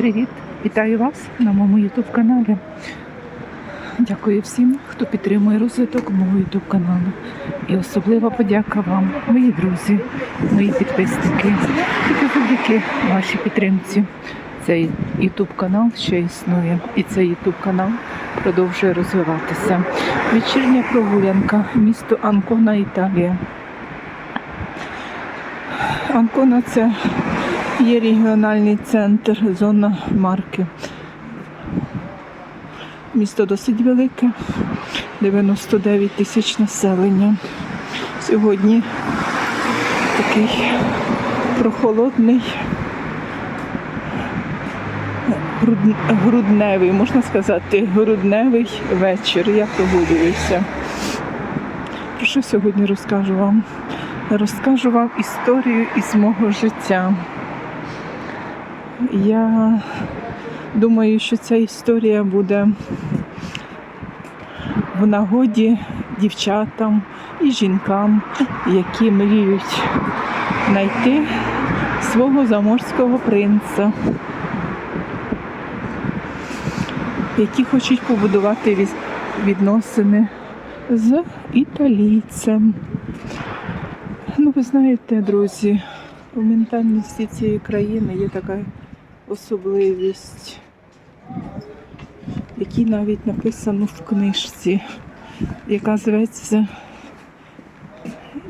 Привіт! Вітаю вас на моєму YouTube каналі. Дякую всім, хто підтримує розвиток мого YouTube каналу. І особлива подяка вам, мої друзі, мої підписники. Тільки завдяки вашій підтримці. Цей YouTube канал ще існує, і цей YouTube канал продовжує розвиватися. Вечірня прогулянка, місто Анкона, Італія. Анкона це є регіональний центр, зона марки. Місто досить велике, 99 тисяч населення. Сьогодні такий прохолодний, грудневий, можна сказати, грудневий вечір. Я прогулююся. Про що сьогодні розкажу вам? Розкажу вам історію із мого життя. Я думаю, що ця історія буде в нагоді дівчатам і жінкам, які мріють знайти свого заморського принца, які хочуть побудувати відносини з італійцем. Ну, ви знаєте, друзі, у ментальності цієї країни є така особливість, який навіть написано в книжці, яка зветься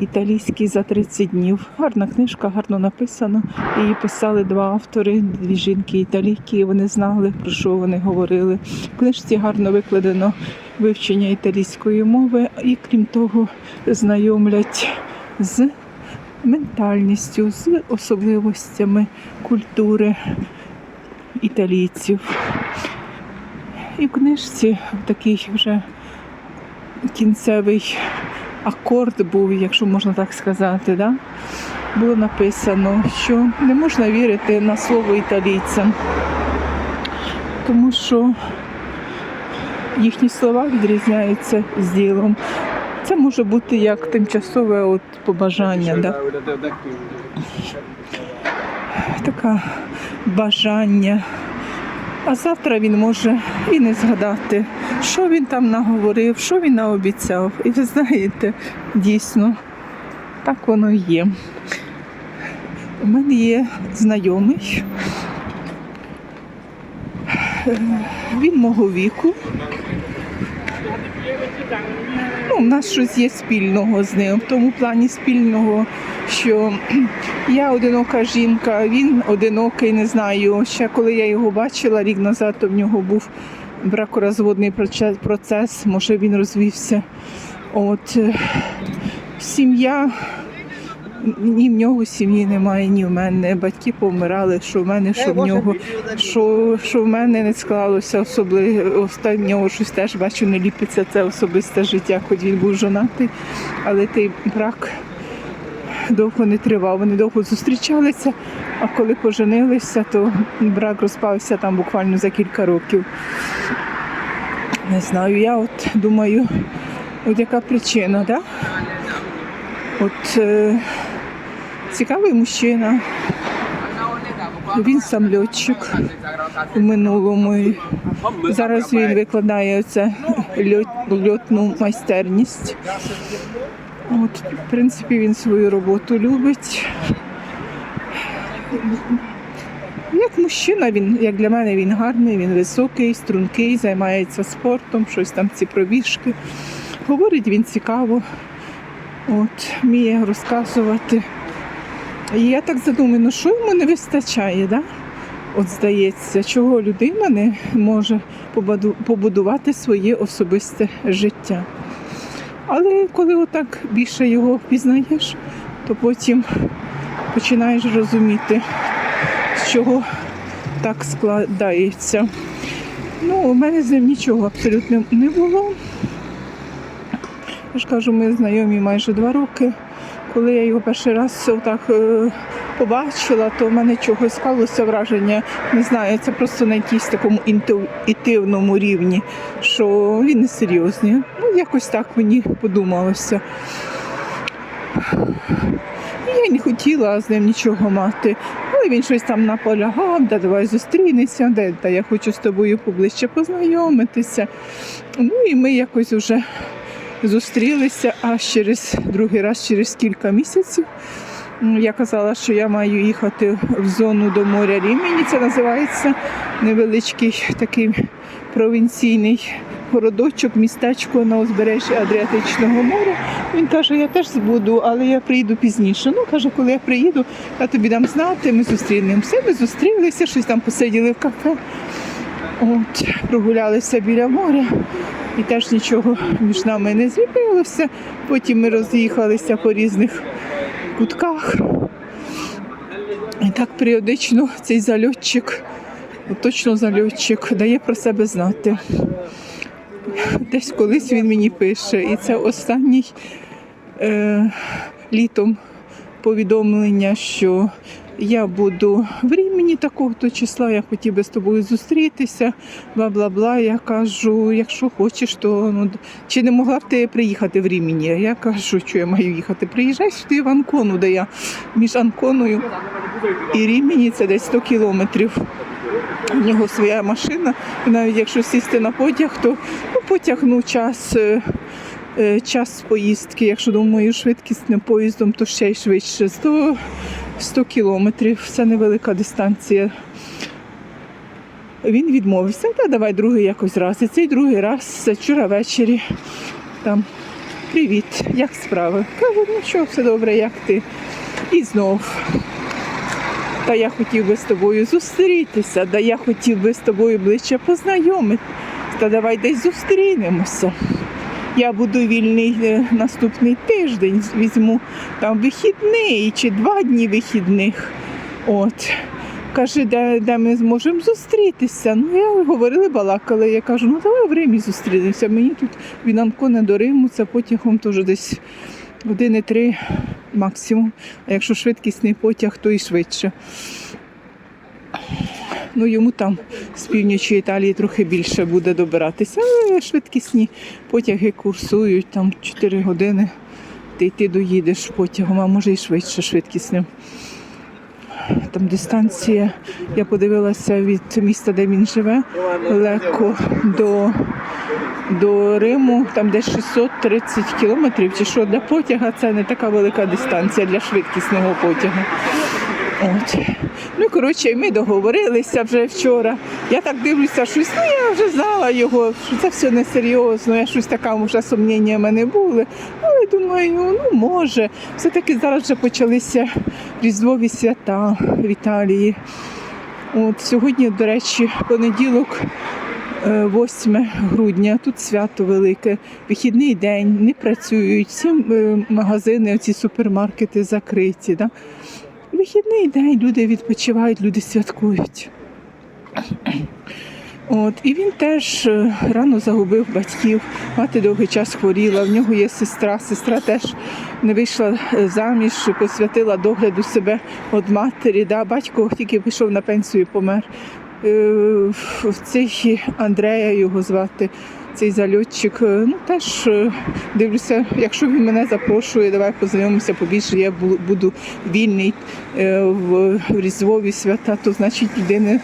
Італійський за 30 днів. Гарна книжка, гарно написана. Її писали два автори, дві жінки італійки, і вони знали, про що вони говорили. В книжці гарно викладено вивчення італійської мови, і крім того, знайомлять з ментальністю, з особливостями культури італійців. І в книжці такий вже кінцевий акорд був, якщо можна так сказати, да? було написано, що не можна вірити на слово італійцям, тому що їхні слова відрізняються з ділом. Це може бути як тимчасове от побажання. Да? Таке бажання. А завтра він може і не згадати, що він там наговорив, що він наобіцяв. І ви знаєте, дійсно, так воно є. У мене є знайомий. Він мого віку. Ну, у нас щось є спільного з ним, в тому плані спільного, що я одинока жінка, він одинокий, не знаю. Ще коли я його бачила рік назад, то в нього був бракоразводний процес, може він розвівся. От е, сім'я. Ні в нього сім'ї немає, ні в мене. Батьки помирали, що в мене, що в нього. Що, що в мене не склалося особливо. Останнього щось теж бачу, не ліпиться це особисте життя, хоч він був жонатий, але той брак довго не тривав. Вони довго зустрічалися, а коли поженилися, то брак розпався там буквально за кілька років. Не знаю, я от думаю, от яка причина, да? От е, цікавий мужчина. Він сам льотчик у минулому. Зараз він викладає це льот, льотну майстерність. От, в принципі, він свою роботу любить. Як мужчина, він, як для мене, він гарний, він високий, стрункий, займається спортом, щось там ці пробіжки. Говорить він цікаво, от, вміє розказувати. І я так задумаю, ну що йому не вистачає, да? От здається, чого людина не може побудувати своє особисте життя. Але коли отак більше його впізнаєш, то потім починаєш розуміти, з чого так складається. Ну, у мене з ним нічого абсолютно не було. Я ж кажу, ми знайомі майже два роки. Коли я його перший раз отак е, побачила, то в мене чогось склалося враження, не знаю, це просто на якійсь такому інтуїтивному рівні, що він не серйозний. Ну, якось так мені подумалося. Я не хотіла з ним нічого мати. Але він щось там наполягав, да давай зустрінемося, де та я хочу з тобою поближче познайомитися. Ну і ми якось вже зустрілися аж через другий раз, через кілька місяців. Я казала, що я маю їхати в зону до моря Рімені. Це називається невеличкий такий провінційний городочок, містечко на узбережжі Адріатичного моря. Він каже, я теж буду, але я приїду пізніше. Ну, каже, коли я приїду, я тобі дам знати, ми зустрінемося. Ми зустрілися, щось там посиділи в кафе. От, прогулялися біля моря і теж нічого між нами не з'явилося. Потім ми роз'їхалися по різних кутках. І так періодично цей зальотчик, точно зальотчик, дає про себе знати. Десь колись він мені пише, і це останній е, літом повідомлення, що я буду в Рімені такого-то числа, я хотів би з тобою зустрітися, бла бла бла. Я кажу, якщо хочеш, то ну чи не могла б ти приїхати в Рімені? Я кажу, що я маю їхати. Приїжджай сюди в Анкону, де я між Анконою і Рімені це десь 100 кілометрів. У нього своя машина, і навіть якщо сісти на потяг, то ну, потяг час, е, е, час поїздки. Якщо думаю, швидкісним поїздом, то ще й швидше. 100, 100 кілометрів це невелика дистанція. Він відмовився, та давай другий якось раз. І цей другий раз вчора ввечері. Там привіт, як справи? Кажу, ну що, все добре, як ти? І знов. Та я хотів би з тобою зустрітися, да я хотів би з тобою ближче познайомитися. Та давай десь зустрінемося. Я буду вільний е, наступний тиждень, візьму там вихідний чи два дні вихідних. От. Каже, де, де ми зможемо зустрітися. Ну, я говорили, балакали. Я кажу, ну давай в Римі зустрінемося. Мені тут від Анкона до Риму, це потягом теж десь години три максимум. А якщо швидкісний потяг, то і швидше. Ну, йому там з півночі Італії трохи більше буде добиратися, але швидкісні потяги курсують там 4 години. Ти, ти доїдеш потягом, а може і швидше швидкісним. Там дистанція, я подивилася від міста, де він живе, легко до, до Риму, там десь 630 кілометрів, чи що для потяга це не така велика дистанція для швидкісного потягу. От. Ну, коротше, ми договорилися вже вчора. Я так дивлюся, щось, ну я вже знала його, що це все несерйозно, я щось така вже сумніння в мене були. Але думаю, ну може. Все-таки зараз вже почалися різдвові свята в Італії. От сьогодні, до речі, понеділок, е, 8 грудня, тут свято велике, вихідний день, не працюють, всі е, магазини, ці супермаркети закриті. Да? Вихідний день люди відпочивають, люди святкують. От, і він теж е, рано загубив батьків, мати довгий час хворіла, в нього є сестра, сестра теж не вийшла е, заміж, посвятила догляду себе від матері. Да? Батько тільки пішов на пенсію і помер. Е, в- Цей Андрея його звати, цей зальотчик. е, Ну теж е, дивлюся, якщо він мене запрошує, давай познайомимося побільше. Я буду вільний е, в різдвові свята, то значить людини.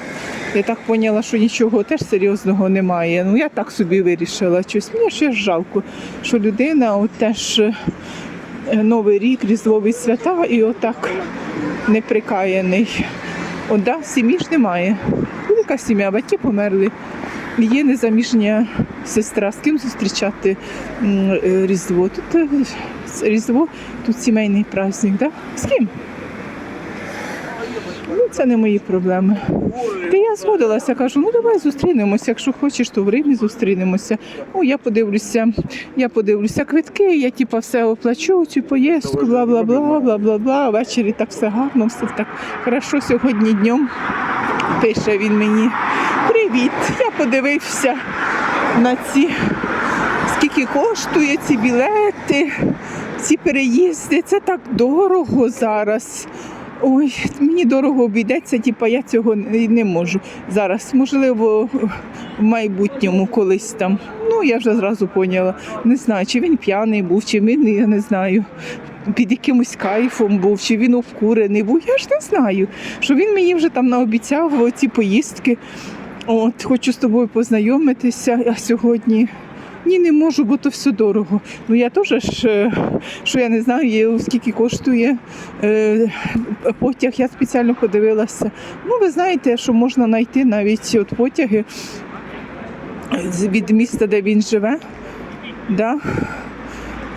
Я так поняла, що нічого теж серйозного немає. Ну я так собі вирішила. Щось мені ще жалко, що людина от теж Новий рік, різдвові свята, і отак неприкаяний. От да, сім'ї ж немає. Велика сім'я, батьки померли. Є незаміжня сестра, з ким зустрічати е, Різдво. Тут е, Різдво, тут сімейний праздник, да? З ким? Ну, це не мої проблеми. Та я згодилася, кажу, ну давай зустрінемося. Якщо хочеш, то в Римі зустрінемося. Ну, я подивлюся, я подивлюся квитки, я типа все оплачу, цю поїздку, бла бла бла, бла бла бла. Ввечері так все гарно, все так хорошо сьогодні днем. Пише він мені. Привіт! Подивився на ці, скільки коштує ці білети, ці переїзди. Це так дорого зараз. Ой, мені дорого обійдеться, типа я цього не можу зараз. Можливо, в майбутньому колись там. Ну, я вже зразу поняла. Не знаю, чи він п'яний був, чи він, я не знаю. під якимось кайфом був, чи він обкурений був. Я ж не знаю, що він мені вже там наобіцяв ці поїздки. От, хочу з тобою познайомитися, а сьогодні. Ні, не можу, бо то все дорого. Ну я теж е, що я не знаю, скільки коштує е, потяг. Я спеціально подивилася. Ну, ви знаєте, що можна знайти навіть от потяги від міста, де він живе, да,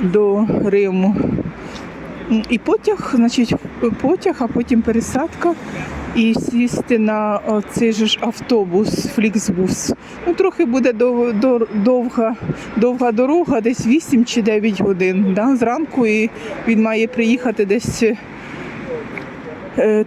до Риму. І потяг, значить, потяг, а потім пересадка. І сісти на цей же ж автобус, фліксбус. Ну, трохи буде дов, дов, довга, довга дорога, десь 8 чи 9 годин. Да? Зранку і він має приїхати десь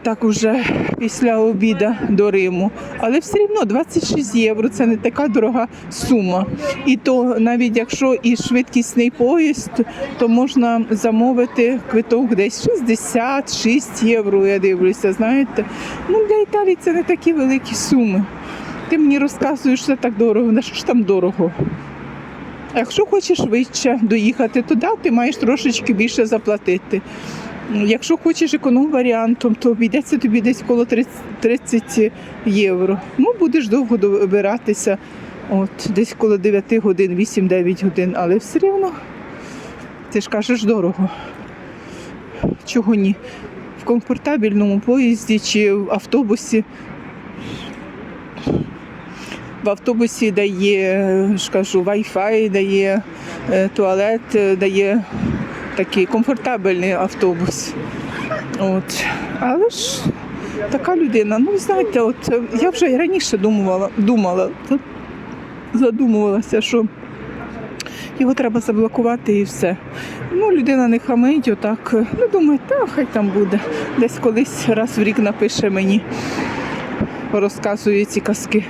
так уже після обіду до Риму. Але все рівно 26 євро це не така дорога сума. І то навіть якщо і швидкісний поїзд, то можна замовити квиток десь 66 євро. Я дивлюся, знаєте. Ну для Італії це не такі великі суми. Ти мені розказуєш, що це так дорого. На що ж там дорого? Якщо хочеш швидше доїхати туди, ти маєш трошечки більше заплатити. Якщо хочеш економ варіантом, то обійдеться тобі десь коло 30 30 євро. Ну, будеш довго добиратися, от, десь коло 9 годин, 8-9 годин, але все рівно ти ж кажеш дорого. Чого ні? В комфортабельному поїзді чи в автобусі. В автобусі дає, ж кажу, Wi-Fi, дає е, туалет, е, дає такий комфортабельний автобус. От. Але ж така людина, ну знаєте, от е, я вже і раніше думала, думала, задумувалася, що його треба заблокувати і все. Ну, людина не хамить, отак. Ну, думаю, та хай там буде. Десь колись раз в рік напише мені, розказує ці казки.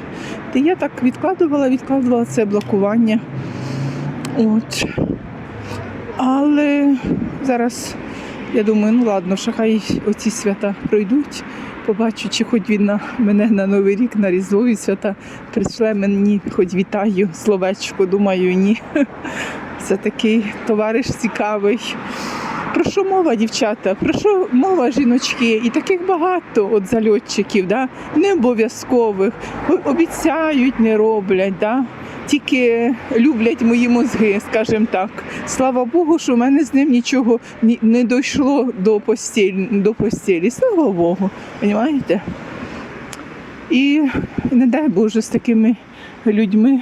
Та я так відкладувала, відкладувала це блокування. От. Але зараз я думаю, ну ладно, що хай оці свята пройдуть. Побачу, чи хоч він на мене на Новий рік, на Різдво і свята прийшле мені, хоч вітаю, словечко, думаю, ні. Це такий товариш цікавий. Про що мова, дівчата? Про що мова жіночки? І таких багато от зальотчиків, да? не обов'язкових. Обіцяють, не роблять. Да? Тільки люблять мої мозги, скажімо так. Слава Богу, що в мене з ним нічого не дійшло до постілі. До постілі. Слава Богу, розумієте? І не дай Боже з такими людьми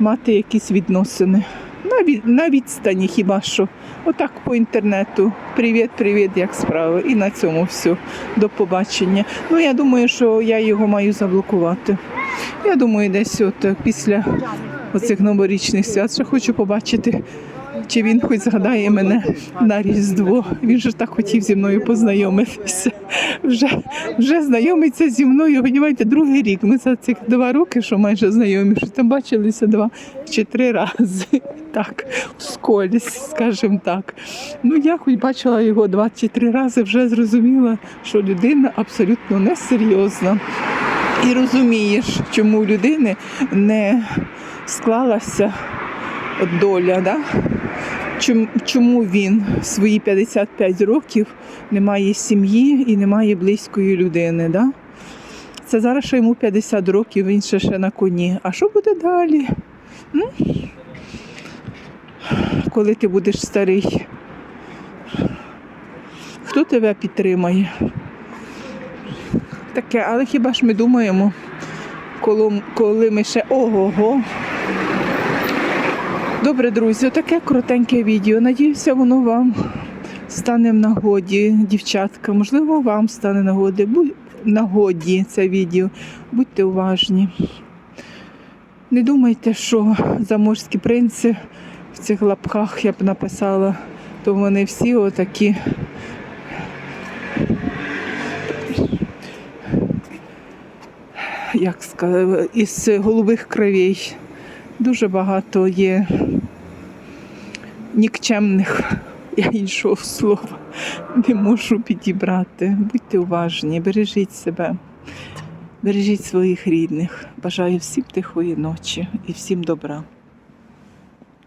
мати якісь відносини. На, на відстані хіба що. Отак по інтернету. Привіт, привіт, як справи. І на цьому все. До побачення. Ну, я думаю, що я його маю заблокувати. Я думаю, десь от е, після оцих новорічних свят ще хочу побачити, чи він хоч згадає мене на Різдво. Він же так хотів зі мною познайомитися. Вже, вже знайомиться зі мною, розумієте, другий рік. Ми за цих два роки, що майже знайомі, що там бачилися два чи три рази. Так, вскользь, скажімо так. Ну, я хоч бачила його два чи три рази, вже зрозуміла, що людина абсолютно несерйозна. І розумієш, чому у людини не склалася доля, да? Чому він в свої 55 років не має сім'ї і не має близької людини. Да? Це зараз ще йому 50 років, він ще, ще на коні. А що буде далі? М? Коли ти будеш старий? Хто тебе підтримає? Таке, але хіба ж ми думаємо, коли, коли ми ще ого-го. Добре, друзі, таке коротеньке відео. Надіюся, воно вам стане в нагоді, дівчатка. Можливо, вам стане нагоди. Будь нагоді це відео. Будьте уважні. Не думайте, що заморські принци в цих лапках я б написала, то вони всі отакі. Як сказати, із голубих кровей. Дуже багато є нікчемних, я іншого слова не можу підібрати. Будьте уважні, бережіть себе, бережіть своїх рідних. Бажаю всім тихої ночі і всім добра.